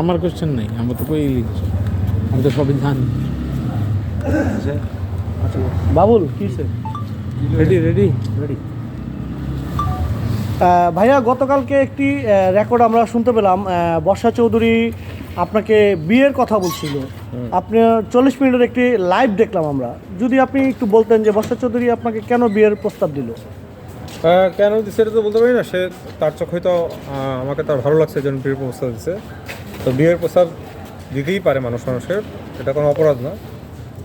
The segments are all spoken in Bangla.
আমার কোশ্চেন নেই আমার তো কই লিখেছে আমি তো সবই জানি। বাবুল কি রেডি রেডি রেডি ভাইয়া গতকালকে একটি রেকর্ড আমরা শুনতে পেলাম বর্ষা চৌধুরী আপনাকে বিয়ের কথা বলছিল। আপনি চল্লিশ মিনিটের একটি লাইভ দেখলাম আমরা। যদি আপনি একটু বলতেন যে বর্ষা চৌধুরী আপনাকে কেন বিয়ের প্রস্তাব দিল? কেন সেটা তো বলতে পারি না। সে তার চোখ হয়তো আমাকে তার ভালো লাগছে যেন বিয়ের প্রস্তাব দিচ্ছে তো বিয়ের প্রস্তাব দিতেই পারে মানুষ মানুষের, এটা কোনো অপরাধ না।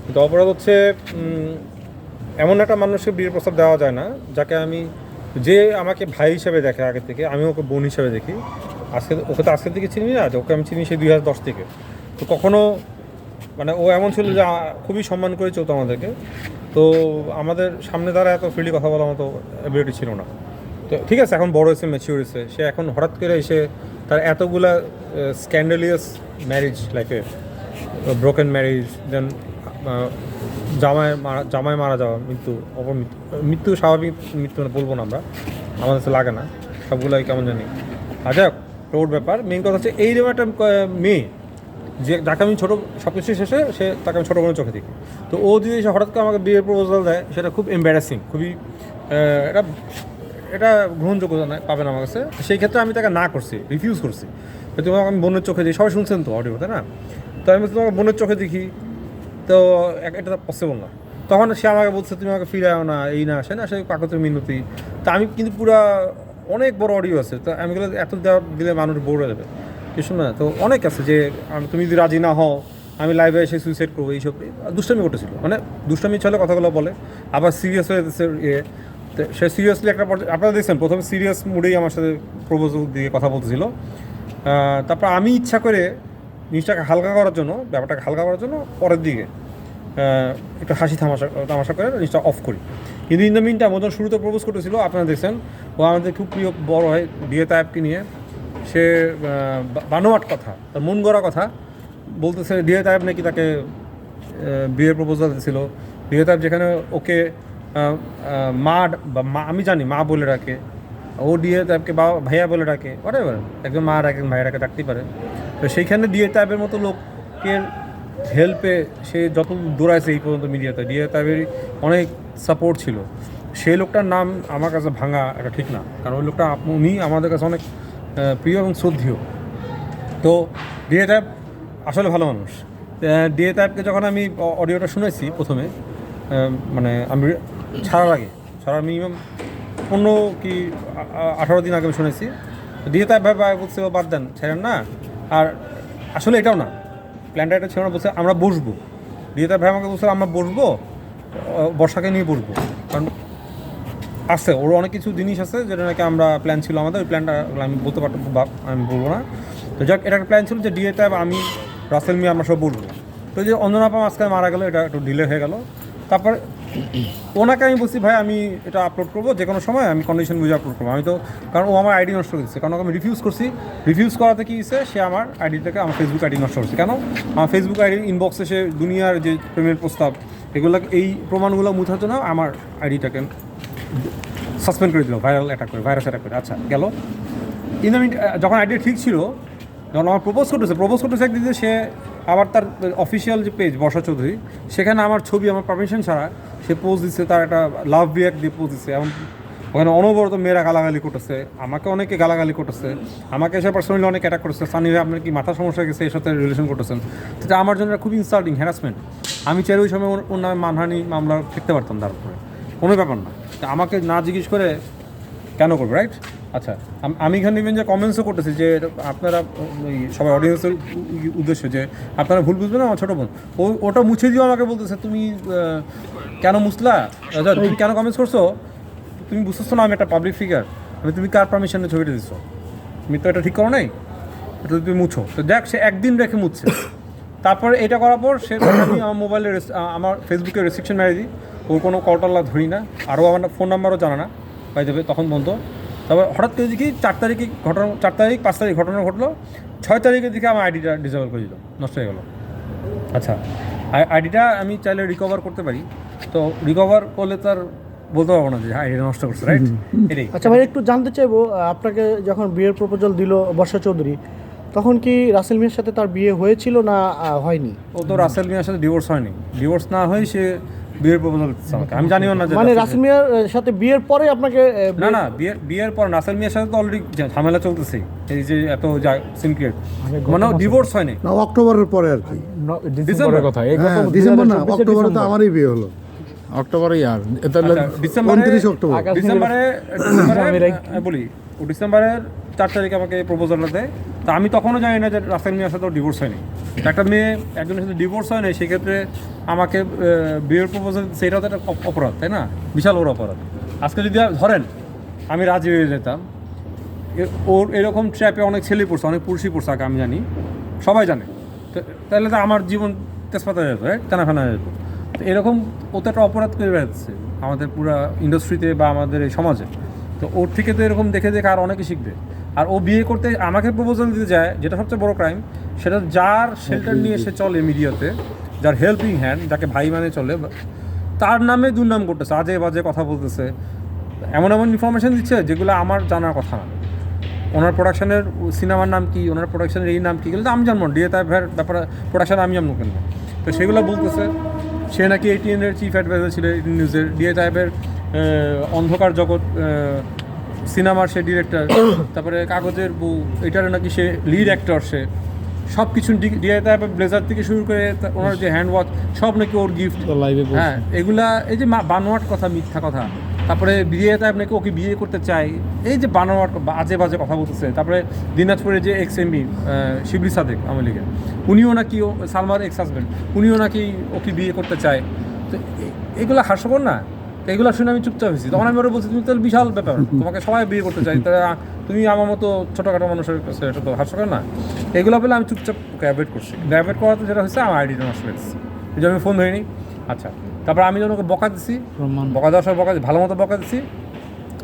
কিন্তু অপরাধ হচ্ছে এমন একটা মানুষকে বিয়ের প্রস্তাব দেওয়া যায় না, যাকে আমি, যে আমাকে ভাই হিসেবে দেখে আগে থেকে, আমি ওকে বোন হিসেবে দেখি। আজকে ওকে তো আজকের থেকে চিনি না ওকে আমি চিনি সেই দুই হাজার দশ থেকে। তো কখনো মানে ও এমন ছিল যে খুবই সম্মান করে চলতো আমাদেরকে। তো আমাদের সামনে দ্বারা এত ফ্রিলি কথা বলার মতো অ্যাবিলিটি ছিল না। তো ঠিক আছে, এখন বড় হয়েছে ম্যাচিউর হয়েছে। সে এখন হঠাৎ করে এসে তার এতগুলা স্ক্যান্ডালিয়াস ম্যারেজ লাইফে ব্রোকেন ম্যারেজ দেন জামাই মারা জামাই মারা যাওয়া, মৃত্যু অপর মৃত্যু মৃত্যু স্বাভাবিক, মৃত্যু না বলব না আমরা, আমাদের তো লাগে না, সবগুলোই কেমন জানি। আচ্ছা ওর ব্যাপার মেন কথা হচ্ছে এই রকম একটা মেয়ে, যে, যাকে আমি ছোটো সব কিছু শেষে, সে তাকে আমি ছোটো বোনের চোখে দেখি। তো ও যদি এসে হঠাৎ করে আমাকে বিয়ের প্রপোজাল দেয়, সেটা খুব এম্বারাসিং খুবই এটা এটা গ্রহণযোগ্যতা নয় পাবে না আমার কাছে। সেই ক্ষেত্রে আমি তাকে না করছি রিফিউজ করছি। তো তোমাকে আমি বোনের চোখে দেখি। সবাই শুনছেন তো অডিও তাই না? তো আমি তোমাকে বোনের চোখে দেখি। তো এটা পসিবল না। তখন সে আমাকে বলছে, তুমি আমাকে ফিরে না, এই না, সে না, সে কাকতের মিনতি। তা আমি কিন্তু পুরা অনেক বড় অডিও আছে। তো আমি গেলে এত দিলে মানুষ বোর হয়ে যাবে। কিছু না। তো অনেক আছে যে, আমি তুমি যদি রাজি না হও, আমি লাইভে এসে সুইসাইড করব, এইসব দুষ্টামি করতেছিল। মানে দুষ্টামি চলে কথাগুলো বলে। আবার সিরিয়াস হয়ে ইয়ে। সে সিরিয়াসলি একটা আপনারা দেখছেন, প্রথমে সিরিয়াস মুডেই আমার সাথে প্রপোজাল দিয়ে কথা বলতেছিল। তারপর আমি ইচ্ছা করে জিনিসটাকে হালকা করার জন্য, ব্যাপারটাকে হালকা করার জন্য পরের দিকে একটু হাসি থামাশা তামাশা করে জিনিসটা অফ করি। কিন্তু ইন দ্য মিন টাইম ওজন শুরুতে প্রপোজ করতেছিল, আপনারা দেখছেন, ও আমাদের খুব প্রিয় বড় হয় বিয়ে তায়েবকে নিয়ে। সে বানোয়াট কথা, তার মন গড়া কথা বলতেছে ডিএ তায়েব নাকি তাকে বিয়ের প্রপোজাল দিয়েছিল ডিএ তায়েব যেখানে ওকে মা বা আমি জানি, মা বলে ডাকে, ও ডিএ তাইবকে বাবা ভাইয়া বলে ডাকে হোয়াট একজন মা ডাকে ভাইয়া ডাকে ডাকতেই পারে। তো সেইখানে ডিএ তাইবের মতো লোকের হেল্পে সে যত দৌড়াইছে এই পর্যন্ত মিডিয়াতে ডিএ তাইবের অনেক সাপোর্ট ছিল। সেই লোকটার নাম আমার কাছে ভাঙা এটা ঠিক না, কারণ ওই লোকটা উনি আমাদের কাছে অনেক প্রিয় এবং শ্রদ্ধীয়। তো ডিএ টাইপ আসলে ভালো মানুষ। ডিএ টাইপকে যখন আমি অডিওটা শুনেছি প্রথমে মানে আমি ছাড়ার আগে, ছাড়ার মিনিমাম পনেরো কি আঠারো দিন আগে আমি শুনেছি। ডিএ টাইপ ভাই বলছে বাদ দেন, ছেড়েন না। আর আসলে এটাও না। প্ল্যানটা এটা ছিল না বলছে, আমরা বসবো। ডিএ টাইপ ভাই আমাকে বলছে আমরা বসবো বর্ষাকে নিয়ে বসবো। কারণ আছে, ওর অনেক কিছু জিনিস আছে, যেটা নাকি আমরা প্ল্যান ছিল আমাদের। ওই প্ল্যানটা আমি বলতে পারতাম ভাব আমি বলব না। তো যাক, এটা একটা প্ল্যান ছিল যে ডিএ ট্যাব আমি, রাসেল মিয়া, আমরা সব বলব তো যে অঞ্জনাপা মাঝখানে মারা গেলো, এটা একটু ডিলে হয়ে গেল। তারপর ওনাকে আমি বলছি, ভাই, আমি এটা আপলোড করব যে কোনো সময় আমি কন্ডিশন বুঝে আপলোড করব। আমি তো, কারণ ও আমার আইডি নষ্ট করে দিচ্ছে কারণ আমি রিফিউজ করছি। রিফিউজ করাতে কি হয়েছে সে আমার আইডিটাকে আমার ফেসবুক আইডি নষ্ট করছে। কেন? আমার ফেসবুক আইডির ইনবক্সে সে দুনিয়ার যে প্রেমের প্রস্তাব, এগুলো এই প্রমাণগুলো মুছার জন্য আমার আইডিটাকে সাসপেন্ড করে দিল ভাইরাল অ্যাটাক করে ভাইরাস অ্যাটাক করে। আচ্ছা গেল। ইন যখন আইডিয়া ঠিক ছিল, যখন আমার প্রপোজ করতেছে প্রপোজ করতেছে একদিকে সে আবার তার অফিসিয়াল যে পেজ বর্ষা চৌধুরী, সেখানে আমার ছবি, আমার পারমিশন ছাড়া সে পোজ দিচ্ছে তার একটা লাভ রিয়াক্ট দিয়ে পোজ দিচ্ছে এবং ওখানে অনবরত মেয়েরা গালাগালি করতেছে, আমাকে অনেকে গালাগালি করতেছে, আমাকে এসে পার্সোনালি অনেক অ্যাটাক করতেছে, সানি ভাই, আপনার কি মাথা সমস্যা গেছে? এর সাথে রিলেশন করতেছেন? এটা আমার জন্য খুব ইনসাল্টিং হ্যারাসমেন্ট আমি চাই ওই সময় ওর- নামে মানহানি মামলা ফিরতে পারতাম তারপরে কোনো ব্যাপার না। আমাকে না জিজ্ঞেস করে, কেন করবে? রাইট আচ্ছা আমি এখানে ইভেন যে কমেন্টসও করতেছি যে আপনারা সবাই অডিয়েন্সের উদ্দেশ্য যে আপনারা ভুল বুঝবেন আমার ছোটো বোন। ও ওটা মুছে দিয়েও আমাকে বলতেছে তুমি কেন মুসলা আচ্ছা, তুমি কেন কমেন্টস করছ? তুমি বুঝতেছো না আমি একটা পাবলিক ফিগার আমি তুমি কার পারমিশনে ছবিটা দিচ্ছ তুমি তো এটা ঠিক করো নাই? এটা তুমি মুছো। তো দেখ সে একদিন রেখে মুছছে। তারপরে এটা করার পর সে আমি আমার মোবাইলে আমার ফেসবুকে রেস্ট্রিকশন মেরে দিই। ওর কোনো কল টল্লা ধরি না। আরও আমার ফোন নাম্বারও জানা না। পাই দেবে তখন বন্ধ। তারপর হঠাৎ করে দেখি চার তারিখে ঘটনা চার তারিখ পাঁচ তারিখ ঘটনা ঘটলো। ছয় তারিখে দেখি আমার আইডিটা ডিসেবল করে দিল নষ্ট হয়ে গেলো। আচ্ছা আইডিটা আমি চাইলে রিকভার করতে পারি। তো রিকভার করলে তার বলতে পারব না যে আইডিটা নষ্ট করছে রাইট এটাই। আচ্ছা ভাই একটু জানতে চাইব আপনাকে যখন বিয়ের প্রপোজাল দিল বর্ষা চৌধুরী তখন কি রাসেল মিয়ার সাথে তার বিয়ে হয়েছিল না হয়নি? ও তো রাসেল মিয়ার সাথে ডিভোর্স হয়নি। ডিভোর্স না হয়ে সে বিয়ের প্রপোজাল দিচ্ছে আমাকে আমি জানিও না যে মানে রাসেল- রাসেল মিয়ার সাথে বিয়ের পরে আপনাকে না না বিয়ের বিয়ের পর নাসেল মিয়ার সাথে তো অলরেডি ঝামেলা চলতেছে। এই যে এত সিনক্রিয়েট মানে ডিভোর্স হয়নি। না অক্টোবরের পরে আর কি। ডিসেম্বরের কথা এই গত হ্যাঁ ডিসেম্বর না অক্টোবরে তো আমারই বিয়ে হলো। অক্টোবরে আর। তাহলে আচ্ছা, ডিসেম্বরে 29 অক্টোবর। ডিসেম্বরে আমি ডিসেম্বরে বলি। ও ডিসেম্বরের চার তারিখে আমাকে প্রপোজালটা দেয়। তা আমি তখনও জানি না যে রাসেল মিয়ার সাথে ডিভোর্স হয়নি। একটা মেয়ে একজনের সাথে ডিভোর্স হয় না সেক্ষেত্রে আমাকে বিয়ের প্রপোজাল সেটাও তো একটা অপরাধ তাই না? বিশাল বড় অপরাধ। আজকে যদি আর ধরেন আমি রাজি হয়ে যেতাম ওর এরকম ট্র্যাপে অনেক ছেলে পড়ছে অনেক পুরুষই পড়ছে আগে আমি জানি। সবাই জানে। তাহলে তো আমার জীবন তেজপাতা যেত হ্যাঁ? টানা ফেনা যেত। তো এরকম ও তো একটা অপরাধ করে বেড়াচ্ছে আমাদের পুরো ইন্ডাস্ট্রিতে বা আমাদের এই সমাজে। তো ওর থেকে তো এরকম দেখে দেখে আর অনেকে শিখবে। আর ও বিয়ে করতে আমাকে প্রপোজাল দিতে যায়, যেটা সবচেয়ে বড় ক্রাইম সেটা যার শেল্টার নিয়ে সে চলে মিডিয়াতে যার হেল্পিং হ্যান্ড যাকে ভাই মানে চলে তার নামে দুর্নাম করতেছে, আজে বাজে কথা বলতেছে। এমন এমন ইনফরমেশন দিচ্ছে যেগুলো আমার জানার কথা না। ওনার প্রোডাকশানের সিনেমার নাম কি, ওনার প্রোডাকশানের এই নাম কি, এগুলো তো আমি জানব ডিএ তাইফের ব্যাপারে প্রোডাকশন আমি জানব কেন? তো সেগুলো বলতেছে, সে নাকি এটিএন এর চিফ অ্যাডভাইজার ছিল এটিএন নিউজের ডিএ তাইফের অন্ধকার জগৎ সিনেমার সে ডিরেক্টর তারপরে কাগজের বউ এটার নাকি সে লিড অ্যাক্টর সে। সব কিছু তাইফের ব্লেজার থেকে শুরু করে ওনার যে হ্যান্ড ওয়াচ সব নাকি ওর গিফট লাইভে হ্যাঁ এগুলা এই যে বানোয়াট কথা মিথ্যা কথা। তারপরে বিয়ে তাই আপনাকে ওকে বিয়ে করতে চাই। এই যে বানোয়াট বাজে বাজে কথা বলতেছে। তারপরে দিনাজপুরে যে এক্স এমবি শিবলি সাদেক আওয়ামী লীগের উনিও নাকি ও সালমার এক্স হাজব্যান্ড উনিও নাকি ওকে বিয়ে করতে চায়। তো এগুলা হাস্যকর না? তো এগুলো শুনে আমি চুপচাপ হয়েছি। তখন আমি ওরা বলছি তুমি তাহলে বিশাল ব্যাপার। তোমাকে সবাই বিয়ে করতে চাই তাহলে তুমি আমার মতো ছোটোখাটো মানুষের কাছে এটা তো হাস্যকর না। এগুলো বলে আমি চুপচাপ অ্যাভয়েড করছি। অ্যাভয়েড করাতে যেটা হচ্ছে আমার আইডিটা নষ্ট হয়ে গেছে। এই যে আমি ফোন ধরিনি। আচ্ছা তারপর আমি যখন ওকে বকা দিছি বকা দেওয়ার সময় বকা ভালো মতো বকা দিছি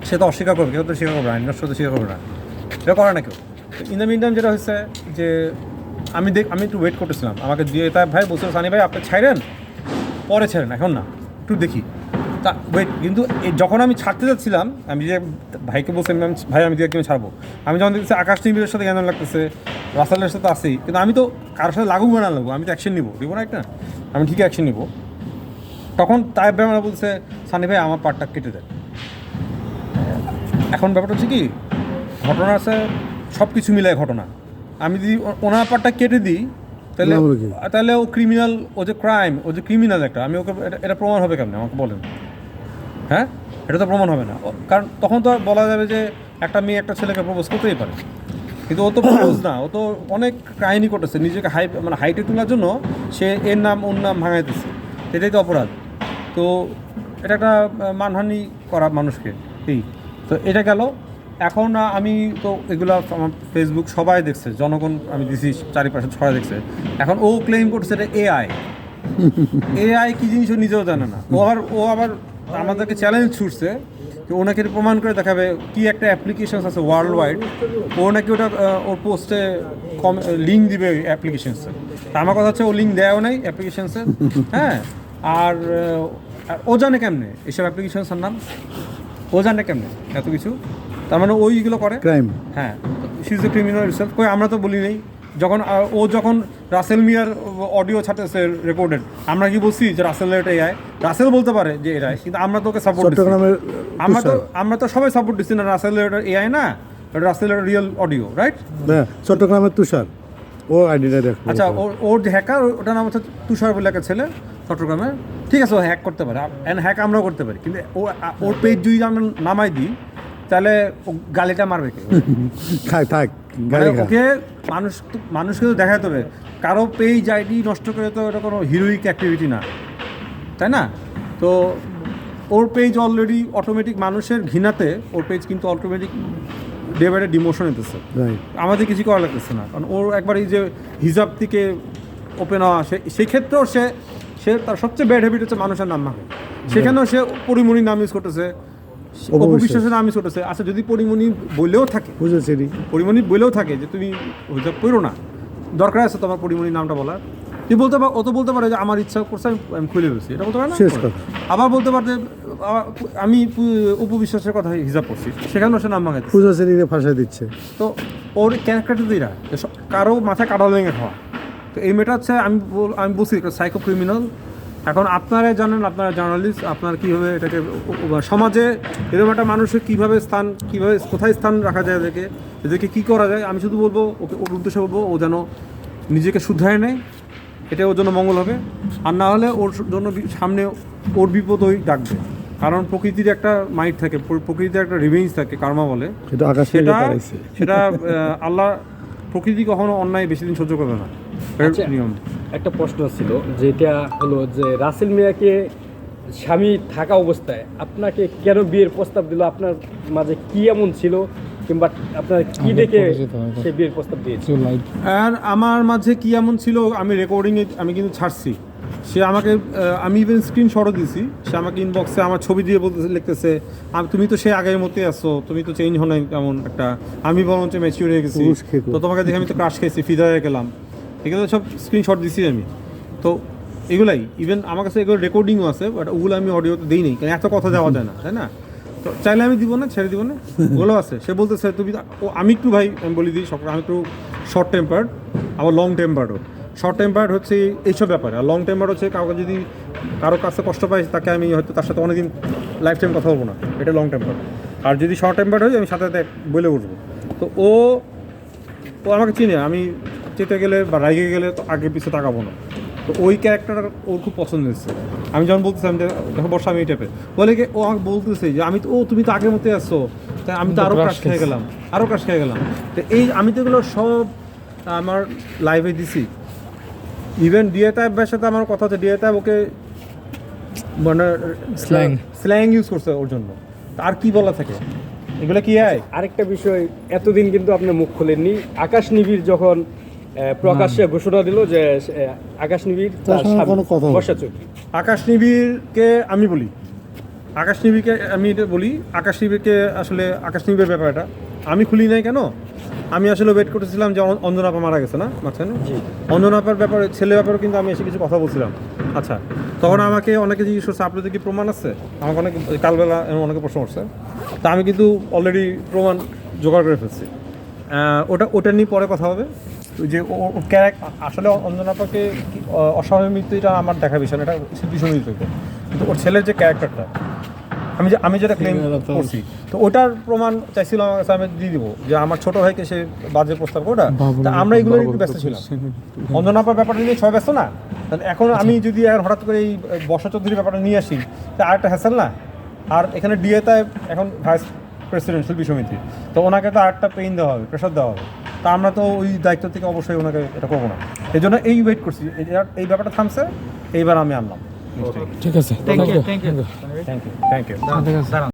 সে তো অস্বীকার করবে কেউ তো স্বীকার করবে না আইন নষ্ট তো স্বীকার করবে না। এটা করে না কেউ। ইন দ্য মিন টাইম যেটা হচ্ছে যে আমি দেখ আমি একটু ওয়েট করতেছিলাম। আমাকে দিয়ে তাই ভাই বলছিল সানি ভাই আপনি ছাইরেন পরে ছেড়েন এখন না একটু দেখি। তা ওয়েট কিন্তু এই যখন আমি ছাড়তে যাচ্ছিলাম আমি যে ভাইকে বলছিলাম আমি, ভাই আমি দিয়ে ছাড়বো। আমি যখন দেখছি আকাশ টিভির সাথে কেন লাগতেছে রাসালের সাথে আসেই কিন্তু আমি তো কারোর সাথে লাগুবো না লাগবো আমি তো অ্যাকশন নিবো। দিব না একটা? আমি ঠিকই অ্যাকশন নিবো। তখন তাইব ভাই আমার বলছে সানি ভাই আমার পাটটা কেটে দেয় এখন ব্যাপারটা হচ্ছে কি ঘটনা আছে সব কিছু মিলায় ঘটনা। আমি যদি ওনার পাটটা কেটে দিই তাহলে? তাহলে ও ক্রিমিনাল ও যে ক্রাইম ও যে ক্রিমিনাল একটা আমি ওকে এটা- এটা প্রমাণ হবে কেমন? আমাকে বলেন। হ্যাঁ? এটা তো প্রমাণ হবে না। কারণ তখন তো আর বলা যাবে যে একটা মেয়ে একটা ছেলেকে প্রপোজ করতেই পারে। কিন্তু ও তো প্রপোজ না। ও তো অনেক কাহিনী করতেছে। নিজেকে হাই মানে হাইটে তোলার জন্য সে এর নাম ওর নাম ভাঙাইতেছে। এটাই তো অপরাধ। তো এটা একটা মানহানি করা মানুষকে। এই। তো এটা গেল। এখন আমি তো এগুলো আমার ফেসবুক সবাই দেখছে। জনগণ আমি দিছি চারিপাশে ছড়া দেখছে। এখন ও ক্লেম করছে এটা এআই এআই কি জিনিস ও নিজেও জানে না। ও আবার ও আবার আমাদেরকে চ্যালেঞ্জ ছুটছে যে ওনাকে প্রমাণ করে দেখাবে কি একটা অ্যাপ্লিকেশন আছে ওয়ার্ল্ড ওয়াইড ও নাকি ওটা ওর পোস্টে কম লিঙ্ক দিবে অ্যাপ্লিকেশনসে আমার কথা হচ্ছে ও লিঙ্ক দেয়ও নাই অ্যাপ্লিকেশনসে হ্যাঁ? আর ও জানে কেমনে এইসব অ্যাপ্লিকেশনসের নাম? ও জানে কেমনে এত কিছু? তার মানে ওইগুলো করে? ক্রাইম হ্যাঁ she is a criminal research কই আমরা তো বলি নেই। যখন ও যখন রাসেল মিয়ার অডিও ছাড়তেছে রেকর্ডেড আমরা কি বলছি যে রাসেল এটা এআই রাসেল বলতে পারে যে এআই কিন্তু আমরা তোকে সাপোর্ট চট্টগ্রামের আমরা তো আমরা তো সবাই সাপোর্ট দিচ্ছি না রাসেল এটা এআই না রাসেল এটা রিয়েল অডিও রাইট হ্যাঁ চট্টগ্রামের তুষার। ও আইডিটা দেখো। আচ্ছা ওর ওর যে হ্যাকার ওটার নাম হচ্ছে তুষার বলে একটা ছেলে চট্টগ্রামে। ঠিক আছে ও হ্যাক করতে পারে অ্যান্ড হ্যাক আমরাও করতে পারি কিন্তু ও ওর পেজ যদি আমরা নামাই দিই তাহলে ও গালিটা মারবে কে? থাক থাক মানে ওকে মানুষ মানুষকে তো দেখাতে হবে। কারও পেজ আইডি নষ্ট করে তো এটা কোনো হিরোইক অ্যাক্টিভিটি না। তাই না? তো ওর পেজ অলরেডি অটোমেটিক মানুষের ঘৃণাতে ওর পেজ কিন্তু automatic day by day demotion হতেছে আমাদের কিছু করা লাগতেছে না। কারণ ওর একবার এই যে হিজাব থেকে ওপেন হওয়া সে সেই ক্ষেত্রেও সে সে তার সবচেয়ে ব্যাড হ্যাবিট হচ্ছে মানুষের নাম মাকে সেখানেও সে পরিমণির নাম ইউজ করতেছে। অপবিশ্বাস। ইউজ করতেছে আচ্ছা যদি পরিমণি বললেও থাকে বুঝেছি পরিমণি বলেও থাকে যে তুমি হিজাব পড়ো না দরকার আছে তোমার পরিমণির নামটা বলার। তুই বলতে পার ও তো বলতে পারে যে আমার ইচ্ছা করছে আমি আমি খুলে ফেলছি। এটা বলতে পারে না? আবার বলতে পারে যে আমি উপবিশ্বাসের কথা হিসাব করছি সেখানেও সে নাম ভাঙাইছে পূজা শ্রেণীরে ফাঁসা দিচ্ছে। তো ওর ক্যারেক্টারটাই না কারও মাথায় কাটা ভেঙে খাওয়া। তো এই মেয়েটা হচ্ছে আমি আমি বলছি সাইকো ক্রিমিনাল এখন আপনারা জানেন আপনারা জার্নালিস্ট আপনার কীভাবে এটাকে সমাজে এরকম একটা মানুষের কীভাবে স্থান কীভাবে কোথায় স্থান রাখা যায় এদেরকে এদেরকে কী করা যায় আমি শুধু বলব ওকে ওর উদ্দেশ্যে বলব ও যেন নিজেকে শুদ্ধায় নেয় এটা ওর জন্য মঙ্গল হবে। আর না হলে ওর জন্য সামনে ওর বিপদই ডাকবে। কারণ প্রকৃতির একটা মাইট থাকে প্রকৃতির একটা রিভেঞ্জ থাকে কার্মা বলে। সেটা সেটা সেটা আল্লাহ প্রকৃতি কখনো অন্যায় বেশি দিন সহ্য করবে না। আচ্ছা। নিয়ম। একটা প্রশ্ন ছিল যেটা হলো যে রাসেল মিয়াকে স্বামী থাকা অবস্থায় আপনাকে কেন বিয়ের প্রস্তাব দিল? আপনার মাঝে কি এমন ছিল? কিংবা আপনার কি দেখে সে বিয়ের প্রস্তাব দিয়েছে? আর আমার মাঝে কি এমন ছিল আমি রেকর্ডিংয়ে আমি কিন্তু ছাড়ছি। সে আমাকে আমি ইভেন স্ক্রিনশটও দিছি। সে আমাকে ইনবক্সে আমার ছবি দিয়ে বলতেছে লিখতেছে তুমি তো সে আগের মতোই আসছো তুমি তো চেঞ্জ হো নাই তেমন একটা। আমি বরঞ্চ ম্যাচিউর হয়ে গেছি। তো তোমাকে দেখে আমি তো ক্রাশ খেয়েছি ফিদা হয়ে গেলাম। এগুলো সব স্ক্রিনশট দিছি আমি। তো এগুলাই ইভেন আমার কাছে এগুলো রেকর্ডিংও আছে বাট ওগুলো আমি অডিওতে দিই নেই, কারণ এত কথা যাওয়া যায় না, তাই না? তো চাইলে আমি দিব না, ছেড়ে দিব না? ওগুলো আছে। সে বলতেছে, তুমি ও, আমি একটু ভাই, আমি বলি দিই সব আমি একটু শর্ট টেম্পার্ড আবার লং টেম্পার্ডও শর্ট টেম্পার্ড হচ্ছে এইসব ব্যাপারে, আর লং টেম্পার্ড হচ্ছে কাউকে যদি কারও কাছে কষ্ট পাই তাকে আমি হয়তো তার সাথে অনেকদিন লাইফ টাইম কথা বলব না, এটা লং টেম্পার্ড আর যদি শর্ট টেম্পার্ড হয়, আমি সাথে সাথে বলে উঠবো। তো ও ও আমাকে চিনে, আমি চেতে গেলে বা রাগে গেলে তো আগে পিছিয়ে তাকাবো না। তো ওই ক্যারেক্টারটা ওর খুব পছন্দ হয়েছে। আমি যখন বলতেছিলাম যে দেখো বর্ষা আমি এই টাইপের বলে কি ও আমাকে বলতেছে যে আমি তো ও তুমি তো আগের মতোই আসছো তাই আমি তো আরও ক্রাশ খেয়ে গেলাম আরও ক্রাশ খেয়ে গেলাম। তো এই আমি তো এগুলো সব আমার লাইভে দিছি। ইভেন ডিএ টাইপের সাথে আমার কথা হচ্ছে ডিএ টাইপ ওকে মানে স্ল্যাং স্ল্যাং ইউজ করছে ওর জন্য। আর কি বলা থাকে? এগুলো কি হয় আরেকটা বিষয় এতদিন কিন্তু আপনি মুখ খোলেননি। আকাশ নিবিড় যখন প্রকাশ্যে ঘোষণা দিল যে আকাশ নিবিড় তার বর্ষা চৌধুরী আকাশ নিবিড়কে আমি বলি। আকাশ নিবিড়কে আমি এটা বলি আকাশ নিবিড়কে আসলে আকাশ নিবিড়ের ব্যাপারটা আমি খুলি নাই কেন? আমি আসলে ওয়েট করতেছিলাম যে অঞ্জনাপা মারা গেছে না? মাঝখানে অঞ্জনাপার ব্যাপারে ছেলে ব্যাপারে কিন্তু আমি এসে কিছু কথা বলছিলাম। আচ্ছা তখন আমাকে অনেকে জিজ্ঞেস করছে আপনাদের কি প্রমাণ আছে? আমাকে অনেক কালবেলা অনেকে প্রশ্ন করছে। তা আমি কিন্তু অলরেডি প্রমাণ জোগাড় করে ফেলছি। ওটা ওটা নিয়ে পরে কথা হবে। যে ও- ও ক্যারেক আসলে অঞ্জনাপাকে অস্বাভাবিক মৃত্যু এটা আমার দেখা বিষয় এটা শিল্পী সমিতি থেকে। কিন্তু ওর ছেলের যে ক্যারেক্টারটা আমি যে আমি যেটা ক্লেম করছি তো ওটার প্রমাণ চাইছিল আমার কাছে আমি দিয়ে দিব যে আমার ছোট ভাইকে সে বাজে প্রস্তাব করে। ওটা তা আমরা এগুলো একটু ব্যস্ত ছিলাম। অঞ্জনাপার ব্যাপারটা নিয়ে সবাই ব্যস্ত না? তাহলে এখন আমি যদি আর হঠাৎ করে এই বর্ষা চৌধুরীর ব্যাপারটা নিয়ে আসি তা আর একটা হ্যাসেল না? আর এখানে ডিএতে এখন ভাইস প্রেসিডেন্ট শিল্পী সমিতি। তো ওনাকে তো আরেকটা পেইন দেওয়া হবে প্রেশার দেওয়া হবে। তা আমরা তো ওই দায়িত্ব থেকে অবশ্যই ওনাকে এটা করব না। এই জন্য এই ওয়েট করছি। এই- এই ব্যাপারটা থামছে এইবার আমি আনলাম। ঠিক আছে। Thank you thank you thank you thank you